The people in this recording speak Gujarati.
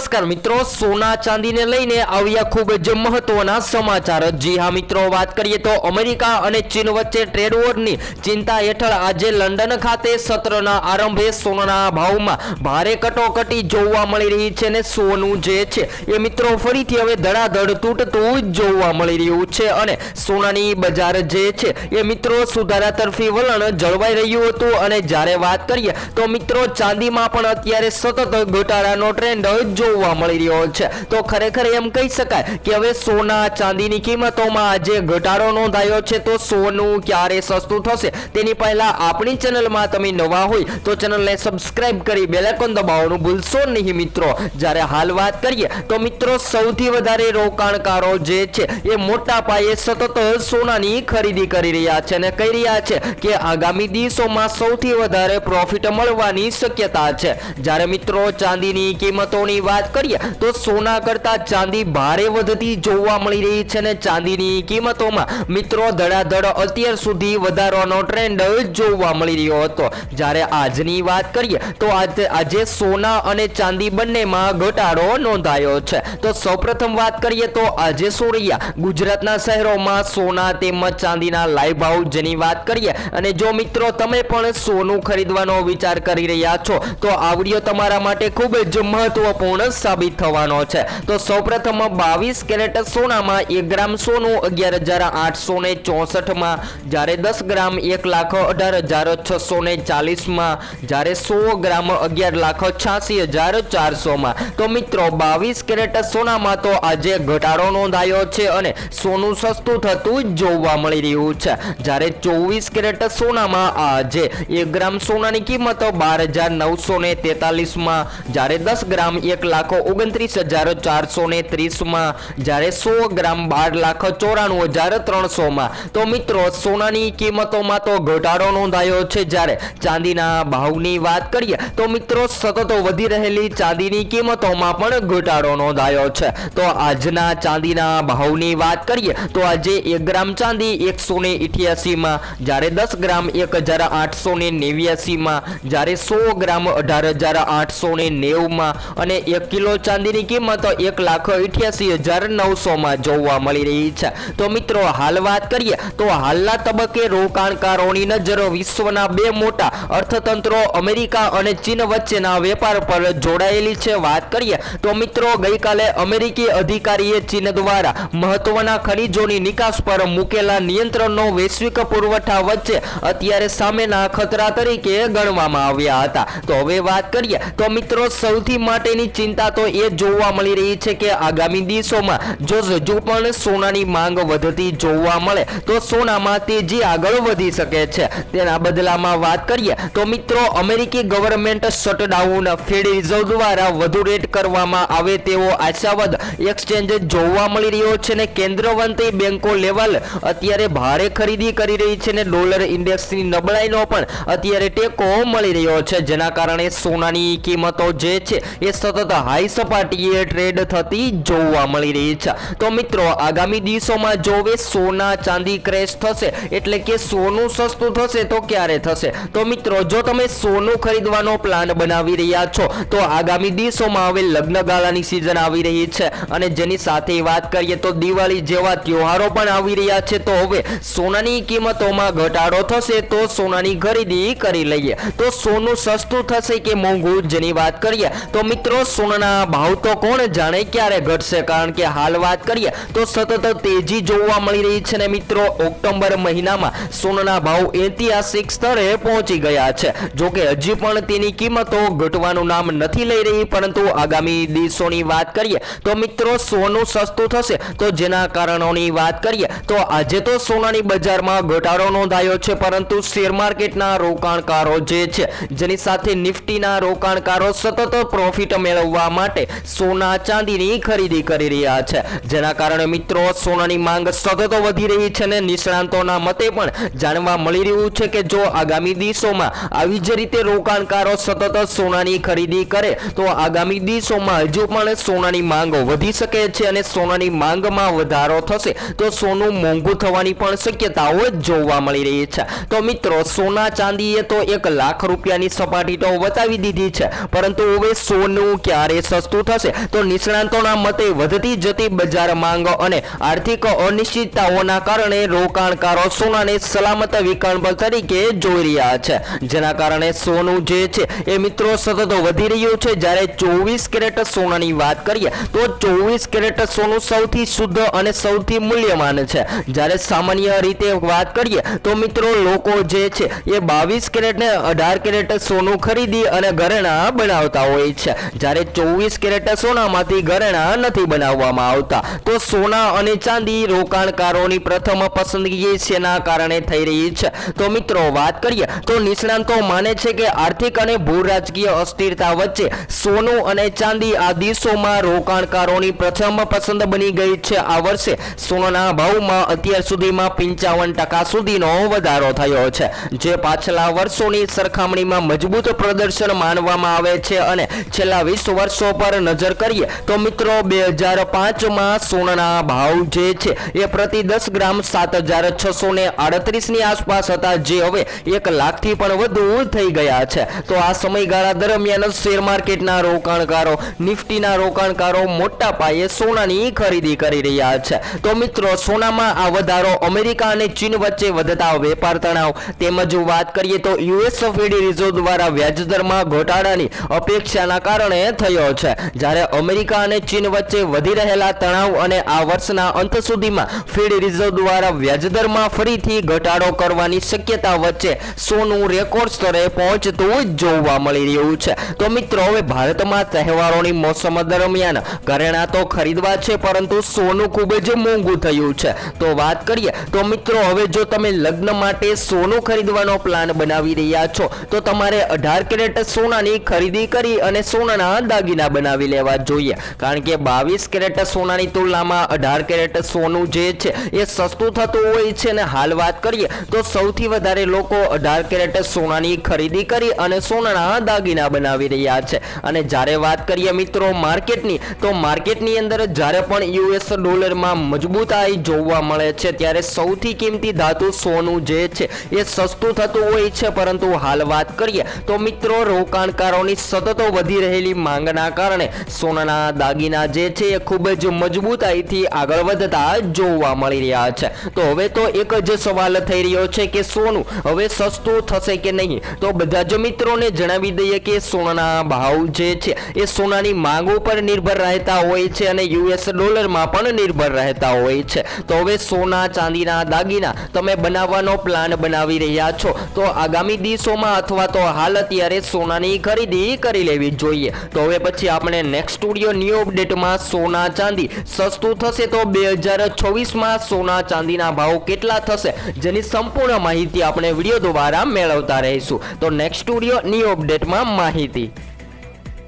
નમસ્કાર મિત્રો, સોના ચાંદીને લઈને આવ્યા ખૂબ જ મહત્વના સમાચાર. જી હા મિત્રો, વાત કરીએ તો અમેરિકા અને ચીન વચ્ચે ટ્રેડ વોરની ચિંતા હેઠળ આજે લંડન ખાતે સત્રના આરંભે સોનાના ભાવમાં ભારે કટોકટી જોવા મળી રહી છે ને સોનું જે છે એ મિત્રો ફરીથી હવે ધડાધડ તૂટતું જ જોવા મળી રહ્યું છે અને સોનાની બજાર જે છે એ મિત્રો સુધારા તરફી વલણ જળવાઈ રહ્યું હતું અને જ્યારે વાત કરીએ તો મિત્રો ચાંદીમાં પણ અત્યારે સતત ઘટાડાનો ટ્રેન્ડ જોવા મળી રહ્યો છે. તો ખરેખર એમ કહી શકાય કે હવે સોના ચાંદીની કિંમતોમાં આજે ઘટાડો નોંધાયો છે. તો સોનું ક્યારે સસ્તું થશે? તેની પહેલા આપણી ચેનલમાં તમે નવા હોય તો ચેનલને સબસ્ક્રાઇબ કરી બેલેકોન દબાવવાનું ભૂલશો નહીં મિત્રો. જ્યારે હાલ વાત કરીએ તો મિત્રો સૌથી વધારે રોકાણકારો જે છે એ મોટા પાયે સતત સોનાની ખરીદી કરી રહ્યા છે અને કહી રહ્યા છે કે આગામી દિવસોમાં સૌથી વધારે પ્રોફિટ મળવાની શક્યતા છે. જ્યારે મિત્રો ચાંદીની કિંમતોની વાત કરીએ, તો સોના કરતા ચાંદી ભારે વધતી જોવા મળી રહી છે અને ચાંદીની કિંમતોમાં મિત્રો ધડાધડ અત્યાર સુધી વધારવાનો ટ્રેન્ડ જોવા મળી રહ્યો હતો. જ્યારે આજની વાત કરીએ, તો આજે સોના અને ચાંદી બંનેમાં ઘટાડો નોંધાયો છે. તો સૌપ્રથમ વાત કરીએ, તો આજે સોરિયા, ગુજરાતના શહેરોમાં સોના તેમજ ચાંદીના લાઈવ ભાવ જેની વાત કરીએ, અને જો મિત્રો તમે પણ સોનું ખરીદવાનો વિચાર કરી રહ્યા છો, તો આ વીડિયો તમારા માટે ખૂબ જ મહત્વપૂર્ણ સાબિત થવાનો છે. તો સૌપ્રથમ બાવીસ કેરેટ સોનામાં એક ગ્રામ સોનું, અગિયાર હજાર જ્યારે દસ ગ્રામ એક લાખ અઢાર હજાર જ્યારે સો ગ્રામ અગિયાર લાખ હજાર ચારસોમાં. તો મિત્રો, બાવીસ કેરેટ સોનામાં તો આજે ઘટાડો નોંધાયો છે અને સોનું સસ્તું થતું જોવા મળી રહ્યું છે. જ્યારે ચોવીસ કેરેટ સોનામાં આજે એક ગ્રામ સોનાની કિંમત બાર હજાર નવસો ને તેતાલીસમાં. જ્યારે દસ ગ્રામ એક લાખ ઓગણત્રીસ હજાર ચારસો ને ત્રીસમાં જ્યારે સો ગ્રામ બાર લાખ ચોરાણું હજાર ત્રણસોમાં. તો મિત્રો, સોનાની કિંમતોમાં તો ઘટાડો નોંધાયો છે જ્યારે. ચાંદીના ભાવની વાત કરીએ, તો મિત્રો, સતત વધી રહેલી ચાંદીની કિંમતોમાં પણ ઘટાડો નોંધાયો છે. તો આજના ચાંદીના ભાવની વાત કરીએ, તો આજે એક ગ્રામ ચાંદી એકસો ને ઇઠ્યાસીમાં, જ્યારે દસ ગ્રામ એક હજાર આઠસો ને નેવ્યાસીમાં, જ્યારે સો ગ્રામ અઢાર હજાર આઠસો ને નેવુંમાં અને એક કિલો ચાંદીની કિંમત એક લાખ અઠ્યાસી હજાર નવસોમાં જોવા મળી રહી છે. તો મિત્રો, હાલ વાત કરીએ, તો હાલના તબક્કે રોકાણકારોની નજર વિશ્વના બે મોટા અર્થતંત્રો, અમેરિકા અને ચીન વચ્ચેના વેપાર પર જોડાયેલી છે. વાત કરીએ, તો મિત્રો, ગઈકાલે અમેરિકી અધિકારીએ ચીન દ્વારા મહત્વના ખનીજોની નિકાસ પર મૂકેલા નિયંત્રણનો વૈશ્વિક પુરવઠા વચ્ચે અત્યારે સામેના ખતરા તરીકે ગણવામાં આવ્યા હતા. તો હવે વાત કરીએ, તો મિત્રો, સૌથી માટેની ચિંતા તો એ જોવા મળી રહી છે કે આગામી દિવસોમાં જો હજુ પણ સોનાની માંગ વધતી જોવા મળે, તો સોનામાં તેજી આગળ વધી શકે છે. તેના બદલામાં વાત કરીએ, તો મિત્રો અમેરિકી ગવર્મેન્ટ શટડાઉન ફેડ રિઝર્વ દ્વારા વધુ રેટ કરવામાં આવે તેવો આશાવાદ એક્સચેન્જ જોવા મળી રહ્યો છે ને કેન્દ્રવંતી બેંકો લેવલ અત્યારે ભારે ખરીદી કરી રહી છે ને ડોલર ઇન્ડેક્સની નબળાઈનો પણ અત્યારે ટેકો મળી રહ્યો છે. જેના કારણે સોનાની કિંમતો જે છે એ સતત હાઈ સપાટીએ ટ્રેડ થતી જોવા મળી રહી છે. તો મિત્રો, આગામી દિવસોમાં જો હવે સોના ચાંદી ક્રેશ થશે, એટલે કે સોનું સસ્તું થશે તો ક્યારે થશે? તો મિત્રો, જો તમે સોનું ખરીદવાનો પ્લાન બનાવી રહ્યા છો, તો આગામી દિવસોમાં હવે લગ્ન ગાળાની સિઝન આવી રહી છે. અને જેની સાથે વાત કરીએ તો દિવાળી જેવા તહેવારો પણ આવી રહ્યા છે. તો હવે સોનાની કિંમતોમાં ઘટાડો થશે તો સોનાની ખરીદી કરી લઈએ. તો સોનું સસ્તું થશે કે મોંઘું, જેની વાત કરીએ, તો મિત્રો સોનાના ભાવ તો કોણ જાણે ક્યારે ઘટશે? કારણ કે હાલ વાત કરીએ તો સતત તેજી જોવા મળી રહી છે ને મિત્રો, ઓક્ટોબર મહિનામાં સોનાના ભાવ ઐતિહાસિક સ્તરે પહોંચી ગયા છે. જોકે હજી પણ તેની કિંમતો ઘટવાનું નામ નથી લઈ રહી, પરંતુ આગામી દિવસોની વાત કરીએ તો મિત્રો, સોનું સસ્તું થશે. તો જેના કારણોની વાત કરીએ તો આજે તો સોનાની બજારમાં ઘટાડો નોંધાયો છે, પરંતુ શેર માર્કેટના રોકાણકારો જે છે, જેની સાથે નિફ્ટીના રોકાણકારો સતત પ્રોફિટ મેળવવા માટે સોના ચાંદીની ખરીદી કરી રહ્યા છે. જેના કારણે મિત્રો સોનાની માંગ સતત વધી રહી છે અને નિષ્ણાંતોના મતે પણ જાણવા મળી રહ્યું છે કે જો આગામી દિવસોમાં આવી જ રીતે રોકાણકારો સતત સોનાની ખરીદી કરે, તો આગામી દિવસોમાં હજુ પણ સોનાની માંગ વધી શકે છે અને સોનાની માંગમાં વધારો થશે, તો સોનું મોંઘું થવાની પણ શક્યતાઓ જોવા મળી રહી છે. તો મિત્રો, સોના ચાંદીએ તો એક લાખ રૂપિયાની સપાટી તો બતાવી દીધી છે, પરંતુ હવે સોનું ક્યારે ભારે સસ્તું થશે. તો નિષ્ણાંતોના મતે વધતી જતી બજાર માંગ અને આર્થિક અનિશ્ચિતતાઓના કારણે રોકાણકારો સોનાને સલામત વિકલ્પ તરીકે જોઈ રહ્યા છે. જેના કારણે સોનું જે છે એ મિત્રો સતત વધી રહ્યું છે. જ્યારે ચોવીસ કેરેટ સોનાની વાત કરીએ, તો ચોવીસ કેરેટ સોનું સૌથી શુદ્ધ અને સૌથી મૂલ્યવાન છે. જ્યારે સામાન્ય રીતે વાત કરીએ, તો મિત્રો લોકો જે છે એ બાવીસ કેરેટ ને અઢાર કેરેટ સોનું ખરીદી અને ઘરેણા બનાવતા હોય છે. જ્યારે ચોવીસ કેરેટ સોનામાંથી ઘરેણા નથી બનાવવામાં આવતા. તો સોના અને ચાંદી રોકાણકારોની પ્રથમ પસંદગી શેના કારણે થઈ રહી છે? તો મિત્રો વાત કરીએ, તો નિષ્ણાંતો માને છે કે આર્થિક અને ભૂ અસ્થિરતા વચ્ચે સોનું અને ચાંદી આ દિવસોમાં રોકાણકારોની પ્રથમ પસંદ બની ગઈ છે. આ વર્ષે સોનાના ભાવમાં અત્યાર સુધીમાં પંચાવન ટકા સુધીનો વધારો થયો છે, જે પાછલા વર્ષોની સરખામણીમાં મજબૂત પ્રદર્શન માનવામાં આવે છે અને છેલ્લા વીસ વર્ષો પર નજર કરીએ તો મિત્રો બે હજાર પાંચમાં સોનાના ભાવ જે છે એ પ્રતિ દસ ગ્રામ સાત હજાર છસો ને આડત્રીસની આસપાસ હતા, જે હવે એક લાખથી પણ વધુ થઈ ગયા છે. તો આ સમયગાળા દરમિયાન શેર માર્કેટના રોકાણકારો, નિફ્ટીના રોકાણકારો મોટા પાયે સોનાની ખરીદી કરી રહ્યા છે. તો મિત્રો, સોનામાં આ વધારો અમેરિકા અને ચીન વચ્ચે વધતા વેપાર તણાવ તેમજ વાત કરીએ તો યુએસ ફેડરલ રિઝર્વ દ્વારા વ્યાજદરમાં ઘટાડાની અપેક્ષાના કારણે થયો છે. જ્યારે અમેરિકા અને ચીન વચ્ચે વધી રહેલા તણાવ અને આ વર્ષના અંત સુધીમાં ફેડ રિઝર્વ દ્વારા વ્યાજદરમાં ફરીથી ઘટાડો કરવાની શક્યતા વચ્ચે સોનું રેકોર્ડ સ્તરે પહોંચતું જોવા મળી રહ્યું છે. તો મિત્રો, હવે ભારતમાં તહેવારોની મોસમ દરમિયાન ઘરેણા તો ખરીદવા છે, પરંતુ સોનું ખૂબ જ મોંઘું થયું છે. તો વાત કરીએ, તો મિત્રો, હવે જો તમે લગ્ન માટે સોનું ખરીદવાનો પ્લાન બનાવી રહ્યા છો, તો તમારે અઢાર કેરેટ સોનાની ખરીદી કરી અને સોનાના દાગીના બનાવી લેવા જોઈએ. કારણ કે બાવીસ કેરેટ સોનાની તુલનામાં અઢાર કેરેટ સોનું જે છે, એ સસ્તું થતું હોય છે. અને હાલ વાત કરીએ, તો સૌથી વધારે લોકો અઢાર કેરેટ સોનાની ખરીદી કરી અને સોનાના દાગીના બનાવી રહ્યા છે. અને જ્યારે વાત કરીએ મિત્રો માર્કેટની, તો માર્કેટની અંદર જ્યારે પણ યુએસ ડોલરમાં મજબૂતાઈ જોવા મળે છે, ત્યારે સૌથી કિંમતી ધાતુ સોનું જે છે, એ સસ્તું થતું હોય છે. પરંતુ હાલ વાત કરીએ, તો મિત્રો રોકાણકારોની સતતો વધી રહેલી માંગના કારણે સોનાના દાગીના જે છે એ ખૂબ જ મજબૂતાઈથી આગળ વધતા જોવા મળી રહ્યા છે. તો હવે તો એક જ સવાલ થઈ રહ્યો છે કે સોનું હવે સસ્તું થશે કે નહીં? તો બધા જ મિત્રોને જણાવી દઈએ કે સોનાના ભાવ જે છે એ સોનાની માંગ ઉપર નિર્ભર રહેતા હોય છે અને યુએસ ડોલરમાં પણ નિર્ભર રહેતા હોય છે. તો હવે સોના, ચાંદીના દાગીના તમે બનાવવાનો પ્લાન બનાવી રહ્યા છો. તો આગામી દિવસોમાં અથવા તો હાલ અત્યારે સોનાની ખરીદી કરી લેવી જોઈએ. તો હવે પછી આપણે નેક્સ્ટ સ્ટુડિયો ન્યૂ અપડેટમાં સોના ચાંદી. સસ્તું થશે તો બે હજાર છવ્વીસમાં સોના ચાંદીના ભાવ કેટલા થશે જેની સંપૂર્ણ માહિતી આપણે વીડિયો દ્વારા મેળવતા રહીશું. તો નેક્સ્ટ સ્ટુડિયો ન્યૂ અપડેટમાં માહિતી.